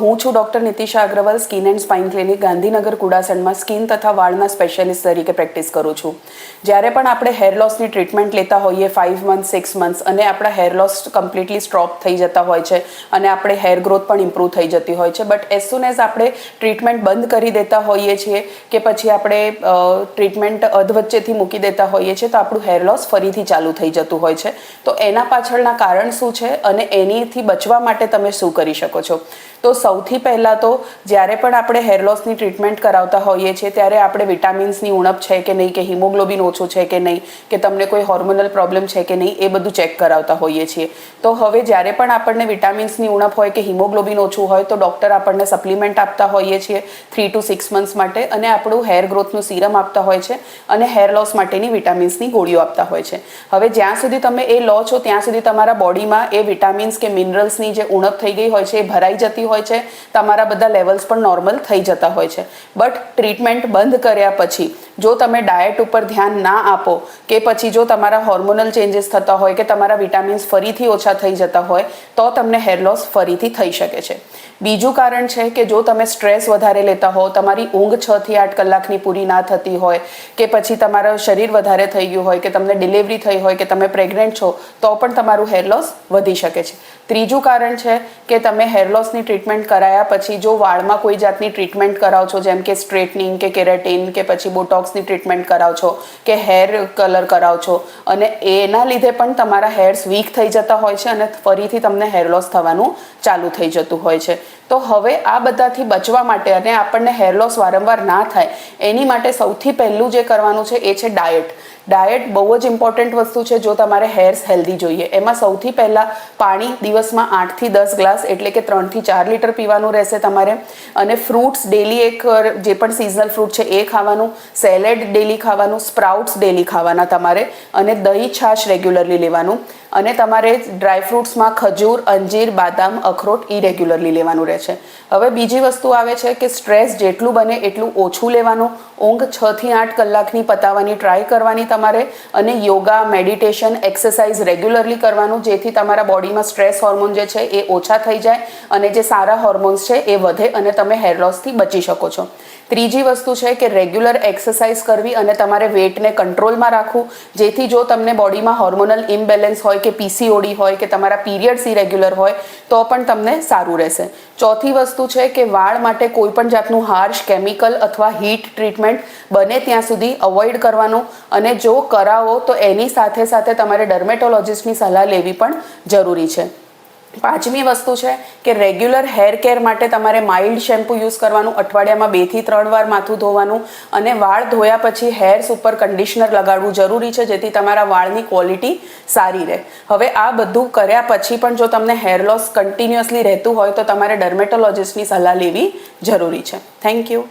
હું છું doctor Nitisha Agrawal, skin and spine clinic, Gandhinagar, કુડાસણમાં skin તથા વાળના સ્પેશિયાલિસ્ટ તરીકે પ્રેક્ટિસ કરું છું. જ્યારે પણ આપણે હેર લોસની ટ્રીટમેન્ટ લેતા હોઈએ ફાઇવ મંથ સિક્સ મંથ્સ અને આપણા હેર લોસ કમ્પ્લીટલી સ્ટોપ થઈ જતા હોય છે, અને આપણે હેર ગ્રોથ પણ ઇમ્પ્રૂવ થઈ જતી હોય છે. બટ એઝ સુન એઝ આપણે ટ્રીટમેન્ટ બંધ કરી દેતા હોઈએ છીએ, કે પછી આપણે ટ્રીટમેન્ટ અધવચ્ચેથી મૂકી દેતા હોઈએ છીએ, તો આપણું હેર લોસ ફરીથી ચાલુ થઈ જતું હોય છે. તો એના પાછળના કારણ શું છે, અને એનીથી બચવા માટે તમે શું કરી શકો છો? તો સૌથી પહેલાં તો જ્યારે પણ આપણે હેર લોસની ટ્રીટમેન્ટ કરાવતા હોઈએ છીએ, ત્યારે આપણે વિટામિન્સની ઉણપ છે કે નહીં, કે હિમોગ્લોબિન ઓછું છે કે નહીં, કે તમને કોઈ હોર્મોનલ પ્રોબ્લેમ છે કે નહીં, એ બધું ચેક કરાવતા હોઈએ છીએ. તો હવે જ્યારે પણ આપણને વિટામિન્સની ઉણપ હોય કે હિમોગ્લોબિન ઓછું હોય, તો ડૉક્ટર આપણને સપ્લિમેન્ટ આપતા હોઈએ છીએ થ્રી ટુ સિક્સ મંથ્સ માટે અને આપણું હેર ગ્રોથનું સિરમ આપતા હોય છે અને હેર લોસ માટેની વિટામિન્સની ગોળીઓ આપતા હોય છે. હવે જ્યાં સુધી તમે એ લો છો, ત્યાં સુધી તમારા બોડીમાં એ વિટામિન્સ કે મિનરલ્સની જે ઉણપ થઈ ગઈ હોય છે, એ ભરાઈ જતી હોય છે તમારા બધા લેવલ્સ પણ નોર્મલ થઈ જતા હોય છે. બટ ટ્રીટમેન્ટ બંધ કર્યા પછી, જો તમે ડાયટ ઉપર ધ્યાન ના આપો, કે પછી જો તમારા હોર્મોનલ ચેન્જીસ થતા હોય, કે તમારા વિટામિન્સ ફરીથી ઓછા થઈ જતા હોય, તો તમને હેર લોસ ફરીથી થઈ શકે છે. બીજું કારણ છે કે જો તમે સ્ટ્રેસ વધારે લેતા હો, તમારી ઊંઘ છ થી આઠ કલાકની પૂરી ના થતી હોય, કે પછી તમારું શરીર વધારે થઈ ગયું હોય, કે તમને ડિલિવરી થઈ હોય, કે તમે પ્રેગ્નન્ટ છો, તો પણ તમારું હેર લોસ વધી શકે છે. ત્રીજું કારણ છે કે તમે હેર લોસની ટ્રીટમેન્ટ કરાયા પછી જો વાળમાં કોઈ જાતની ટ્રીટમેન્ટ કરાવ છો, જેમ કે સ્ટ્રેટનિંગ કે કેરેટિન કે પછી બોટોક્સની ટ્રીટમેન્ટ કરાવ છો કે હેર કલર કરાવ છો અને એના લીધે પણ તમારા હેર્સ વીક થઈ જતા હોય છે અને ફરીથી તમને હેર લોસ થવાનું ચાલુ થઈ જતું હોય છે. તો હવે આ બધાથી બચવા માટે અને આપણને હેર લોસ વારંવાર ના થાય, એની માટે સૌથી પહેલું જે કરવાનું છે એ છે ડાયટ ડાયટ બહુ જ ઇમ્પોર્ટન્ટ વસ્તુ છે જો તમારે હેર્સ હેલ્ધી જોઈએ. એમાં સૌથી પહેલાં પાણી દિવસમાં આઠથી દસ ગ્લાસ એટલે કે ત્રણથી ચાર લીટર પીવાનું રહેશે તમારે. અને ફ્રૂટ્સ ડેલી એક, જે પણ સિઝનલ ફ્રૂટ છે એ ખાવાનું. સેલેડ ડેલી ખાવાનું સ્પ્રાઉટ્સ ડેલી ખાવાના તમારે. અને દહીં છાશ રેગ્યુલરલી લેવાનું. અને તમારે ડ્રાયફ્રૂટ્સમાં ખજૂર, અંજીર, બાદામ, અખરોટ ઈ રેગ્યુલરલી લેવાનું છે. હવે બીજી વસ્તુ આવે છે કે સ્ટ્રેસ જેટલું બને એટલું ઓછું લેવાનું. ઊંઘ છ થી આઠ કલાકની પતાવવાની ટ્રાય કરવાની તમારે અને યોગા મેડિટેશન એક્સરસાઇઝ રેગ્યુલરલી કરવાનું, જેથી તમારા બોડીમાં સ્ટ્રેસ હોર્મોન જે છે એ ઓછા થઈ જાય અને જે સારા હોર્મોન્સ છે એ વધે અને તમે હેર લોસથી બચી શકો છો. ત્રીજી વસ્તુ છે કે રેગ્યુલર એક્સરસાઇઝ કરવી અને તમારે વેટને કંટ્રોલમાં રાખવું. જેથી જો તમને બોડીમાં હોર્મોનલ ઇમ્બેલેન્સ હોય કે પીસીઓડી હોય કે તમારા પીરિયડ્સ ઇરેગ્યુલર હોય, તો પણ તમને સારું રહેશે. ચોથી વસ્તુ છે કે વાળ માટે કોઈ પણ જાતનું હાર્શ કેમિકલ અથવા હીટ ટ્રીટમેન્ટ બને ત્યાં સુધી અવોઇડ કરવાનું અને જો કરાવો તો એની સાથે સાથે તમારે ડર્મેટોલોજિસ્ટની સલાહ લેવી પણ જરૂરી છે. પાંચમી વસ્તુ છે કે રેગ્યુલર હેર કેર માટે તમારે માઇલ્ડ શેમ્પુ યુઝ કરવાનું, અઠવાડિયામાં બેથી ત્રણ વાર માથું ધોવાનું અને વાળ ધોયા પછી હેર્સ ઉપર કન્ડિશનર લગાડવું જરૂરી છે, જેથી તમારા વાળની ક્વોલિટી સારી રહે. હવે આ બધું કર્યા પછી પણ જો તમને હેર લોસ કન્ટિન્યુઅસલી રહેતું હોય તો તમારે ડર્મેટોલોજિસ્ટની સલાહ લેવી જરૂરી છે. Thank you